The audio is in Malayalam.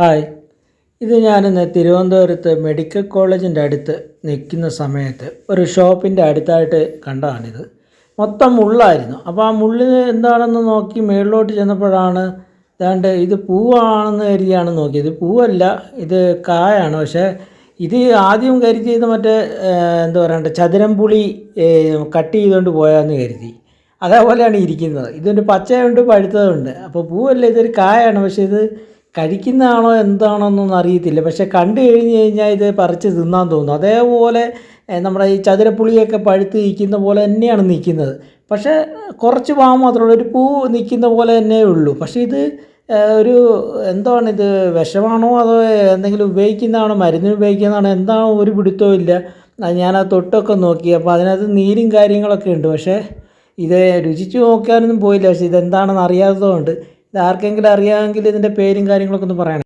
ഹായ്. ഇത് ഞാനിന്ന് തിരുവനന്തപുരത്ത് മെഡിക്കൽ കോളേജിന്റെ അടുത്ത് നിൽക്കുന്ന സമയത്ത് ഒരു ഷോപ്പിന്റെ അടുത്തായിട്ട് കണ്ടതാണിത്. മൊത്തം മുള്ളായിരുന്നു. അപ്പോൾ ആ മുള്ളിന് എന്താണെന്ന് നോക്കി മേളിലോട്ട് ചെന്നപ്പോഴാണ് ഇതാണ്ട് ഇത് പൂവാണെന്ന് കരുതിയാണ് നോക്കിയത്. പൂവല്ല ഇത് കായാണ്. പക്ഷേ ഇത് ആദ്യം കരുതിയത് മറ്റേ എന്താ പറയണ്ടേ ചതുരംപുളി പുളി കട്ട് ചെയ്തുകൊണ്ട് പോയാന്ന് കരുതി. അതേപോലെയാണ് ഇരിക്കുന്നത്. ഇതിന്റെ പച്ചയുണ്ട് പഴുത്തതുണ്ട്. അപ്പോൾ പൂവല്ല ഇതൊരു കായാണ്. പക്ഷേ ഇത് കഴിക്കുന്നതാണോ എന്താണോ എന്നൊന്നും അറിയത്തില്ല. പക്ഷെ കണ്ടു കഴിഞ്ഞ് കഴിഞ്ഞാൽ ഇത് പറിച്ച് തിന്നാൻ തോന്നും. അതേപോലെ നമ്മുടെ ഈ ചതുരപ്പുളിയൊക്കെ പഴുത്ത് നിൽക്കുന്ന പോലെ തന്നെയാണ് നിൽക്കുന്നത്. പക്ഷേ കുറച്ച് ഭാഗം മാത്രമേ ഒരു പൂ നിൽക്കുന്ന പോലെ തന്നെ ഉള്ളൂ. പക്ഷേ ഇത് ഒരു എന്താണ് ഇത് വിഷമാണോ അതോ എന്തെങ്കിലും ഉപയോഗിക്കുന്നതാണോ മരുന്നിന് ഉപയോഗിക്കുന്നതാണോ എന്താണോ ഒരു പിടുത്തവും ഇല്ല. ഞാൻ ആ തൊട്ടൊക്കെ നോക്കി. അപ്പോൾ അതിനകത്ത് നീരും കാര്യങ്ങളൊക്കെ ഉണ്ട്. പക്ഷേ ഇത് രുചിച്ച് നോക്കാനൊന്നും പോയില്ല. പക്ഷേ ഇതെന്താണെന്ന് അറിയാത്തതുകൊണ്ട് ഇത് ആർക്കെങ്കിലും അറിയാമെങ്കിൽ ഇതിന്റെ പേരും കാര്യങ്ങളൊക്കെ ഒന്ന് പറയണം.